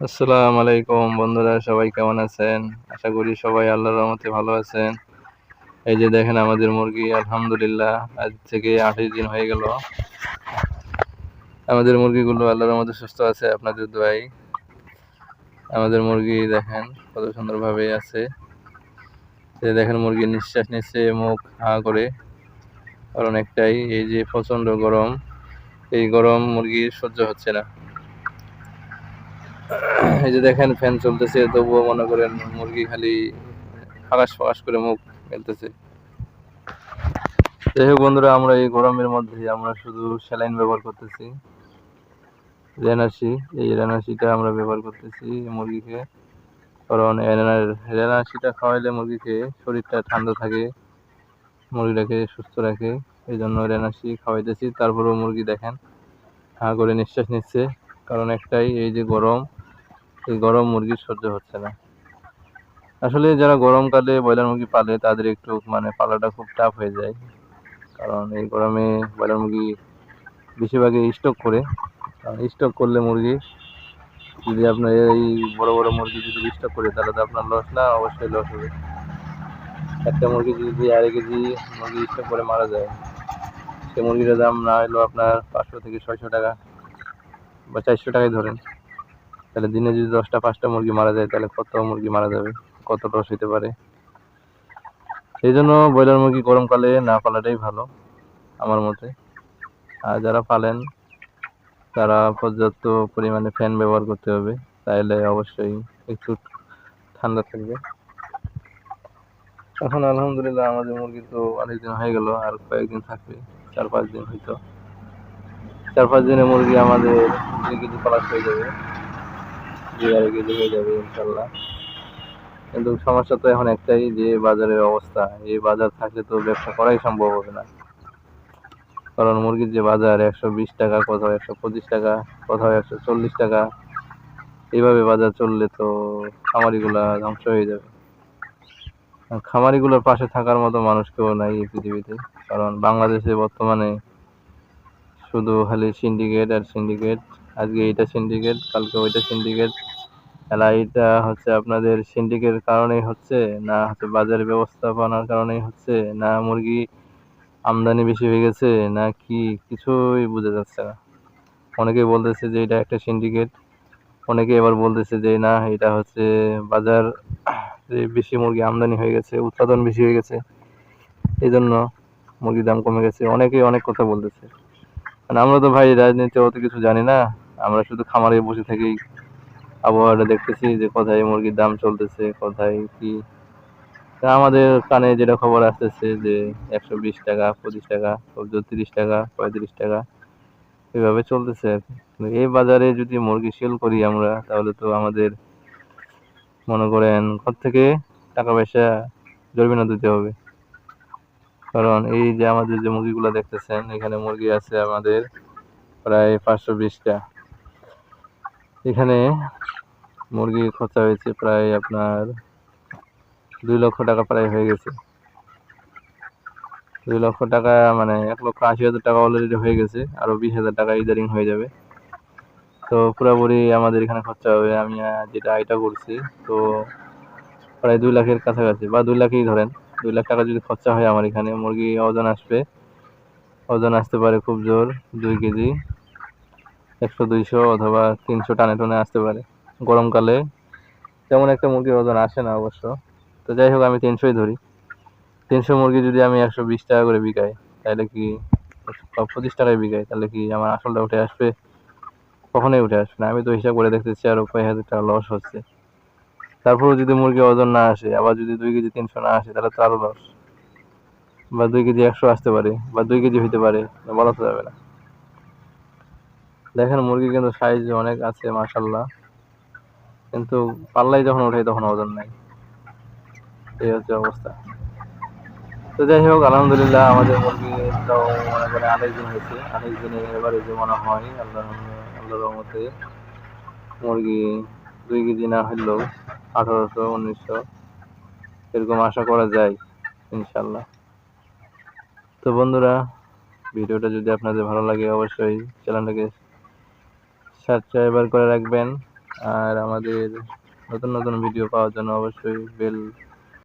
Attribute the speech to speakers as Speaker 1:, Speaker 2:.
Speaker 1: আসসালামু আলাইকুম বন্ধুরা, সবাই কেমন আছেন? আশা করি সবাই আল্লাহর রহমতে ভালো আছেন। এই যে দেখেন আমাদের মুরগি, আলহামদুলিল্লাহ, আজ থেকে আঠাশ দিন হয়ে গেল। আমাদের মুরগিগুলো আল্লাহর রহমতে সুস্থ আছে, আপনাদের দোয়াই। আমাদের মুরগি দেখেন কত সুন্দরভাবে আছে। দেখেন মুরগি নিঃশ্বাস নিচ্ছে, মুখ হা করে। কারণ একটাই, এই যে প্রচণ্ড গরম, এই গরম মুরগি সহ্য হচ্ছে না। এই যে দেখেন ফ্যান চলতেছে, তবুও মনে করেন মুরগি খালি ফাঁকাশ ফাঁকাশ করে মুখ ফেলতেছে। যাই হোক বন্ধুরা, আমরা এই গরমের মধ্যে আমরা শুধু স্যালাইন ব্যবহার করতেছি। রেনাসি এই রেনাসিটা আমরা ব্যবহার করতেছি মুরগিকে কারণ রেনাসিটা খাওয়াইলে মুরগিকে শরীরটা ঠান্ডা থাকে, মুরগিটাকে সুস্থ রাখে। এই জন্য রেনাসি খাওয়াইতেছি। তারপরেও মুরগি দেখেন, হা করে নিঃশ্বাস নিচ্ছে। কারণ একটাই, এই যে গরম, এই গরম মুরগির সহ্য হচ্ছে না। আসলে যারা গরমকালে ব্রয়লার মুরগি পালে, তাদের একটু মানে পালাটা খুব টাফ হয়ে যায়। কারণ এই গরমে ব্রয়লার মুরগি বেশিরভাগই স্টক করে। কারণ স্টক করলে মুরগি, যদি আপনার এই বড় বড় মুরগি যদি স্টক করে, তাহলে তো আপনার লস না, অবশ্যই লস হবে। একটা মুরগি যদি আড়াই কেজি মুরগি স্টক করে মারা যায় সে মুরগিটার দাম না হলেও আপনার পাঁচশো থেকে ছয়শো টাকা। বা চারশো টাকাই ধরেন, তাহলে দিনে যদি দশটা, পাঁচটা মুরগি মারা যায়, তাহলে কত মুরগি মারা যাবে? কত লস হতে পারে? সেই জন্য ব্রয়লার মুরগি গরমকালে না পালাটাই ভালো, আমার মতে। আর যারা পালেন, তারা পর্যাপ্ত পরিমাণে ফ্যান ব্যবহার করতে হবে তাহলে অবশ্যই একটু ঠান্ডা থাকবে। এখন আলহামদুলিল্লাহ আমাদের মুরগি তো অনেকদিন হয়ে গেল, আর কয়েকদিন থাকবে, চার পাঁচ দিন হয়তো। চার, পাঁচ দিনে মুরগি আমাদের দুই কেজি হয়ে যাবে। দুই, আড়াই হয়ে যাবে, ইনশাল্লাহ। কিন্তু সমস্যা তো এখন একটাই যে বাজারের অবস্থা। এই বাজার থাকলে তো ব্যবসা করাই সম্ভব হবে না। কারণ মুরগির যে বাজার, একশো বিশ টাকা, কোথাও একশো পঁচিশ টাকা, কোথাও একশো চল্লিশ টাকা, এইভাবে বাজার চললে তো খামারিগুলা ধ্বংস হয়ে যাবে। খামারিগুলোর পাশে থাকার মতো মানুষ কেউ নাই এই পৃথিবীতে। কারণ বাংলাদেশে বর্তমানে শুধু খালি সিন্ডিকেট আর সিন্ডিকেট আজকে এটা সিন্ডিকেট কালকে ওইটা সিন্ডিকেট এলা এইটা হচ্ছে আপনাদের সিন্ডিকেটের কারণেই হচ্ছে, না হচ্ছে বাজারে ব্যবস্থাপনার কারণেই হচ্ছে, না মুরগি আমদানি বেশি হয়ে গেছে, না কি, কিছুই বোঝা যাচ্ছে না। অনেকে বলতেছে যে এটা একটা সিন্ডিকেট অনেকে এবার বলতেছে যে না, এটা হচ্ছে বাজার যে বেশি মুরগি আমদানি হয়ে গেছে, উৎপাদন বেশি হয়ে গেছে এই জন্য মুরগির দাম কমে গেছে। অনেকে অনেক কথা বলতেছে। মানে আমরা তো ভাই রাজনীতি অত কিছু জানি না। আমরা শুধু খামারে বসে থেকেই আবহাওয়াটা দেখতেছি যে কোথায় মুরগির দাম চলতেছে, কোথায় কি। আমাদের কানে যেটা খবর আসতেছে যে একশো বিশ টাকা, পঁচিশ টাকা তিরিশ টাকা, পঁয়ত্রিশ টাকা, এভাবে চলতেছে আর এই বাজারে যদি মুরগি সেল করি আমরা, তাহলে তো আমাদের মনে করেন ঘর থেকে টাকা পয়সা জরিমানা দিতে হবে। কারণ এই যে আমাদের যে মুরগিগুলো দেখতেছেন, এখানে মুরগি আছে আমাদের প্রায় পাঁচশো বিশটা। এখানে মুরগি খরচা হয়েছে প্রায় আপনার দুই লক্ষ টাকা প্রায় হয়ে গেছে। দুই লক্ষ টাকা মানে এক লক্ষ আশি হাজার টাকা অলরেডি হয়ে গেছে আরও বিশ হাজার টাকা ইদারিং হয়ে যাবে। তো পুরোপুরি আমাদের এখানে খরচা হবে, আমি যেটা আইটা করছি, তো প্রায় দুই লাখের কাছাকাছি, বা দুই লাখই ধরেন। দুই লাখ টাকা যদি খরচা হয় আমার এখানে, মুরগি ওজন আসবে। ওজন আসতে পারে খুব জোর, দুই কেজি। একশো দুইশো অথবা তিনশো টানে টনে আসতে পারে। গরমকালে তেমন একটা মুরগির ওজন আসে না অবশ্য। তো যাই হোক, আমি তিনশোই ধরি। তিনশো মুরগি যদি আমি একশো বিশ টাকা করে বিকাই, তাহলে কি পঁচিশ টাকায় বিকাই, তাহলে কি আমার আসলটা উঠে আসবে? কখনোই উঠে আসবে না। আমি তো হিসাব করে দেখতেছি আরও কয়েক হাজার টাকা লস হচ্ছে। তারপরেও যদি মুরগি ওজন না আসে, আবার যদি দুই কেজি তিনশো না আসে, তাহলে তো লস বা দুই কেজি একশো আসতে পারে, বা দুই কেজি হইতে পারে, বলা তো যাবে না। দেখেন মুরগি কিন্তু সাইজ অনেক আছে মাশাল্লাহ কিন্তু পাল্লাই যখন ওঠে, তখন ওজন নাই। এই হচ্ছে অবস্থা। তো যাই হোক, আলহামদুলিল্লাহ আমাদের মুরগি মুরগিটাও মনে করে আঠাশ দিন হয়েছে। আঠাশ দিনে এবারে যে মনে হয় আল্লাহ আল্লাহ রহমতে মুরগি দুই কেজি না হলেও আঠারোশো, উনিশশো, এরকম আশা করা যায় ইনশাল্লাহ তো বন্ধুরা, ভিডিওটা যদি আপনাদের ভালো লাগে, অবশ্যই চ্যানেলটাকে সাবস্ক্রাইবার করে রাখবেন। আর আমাদের নতুন নতুন ভিডিও পাওয়ার জন্য অবশ্যই বেল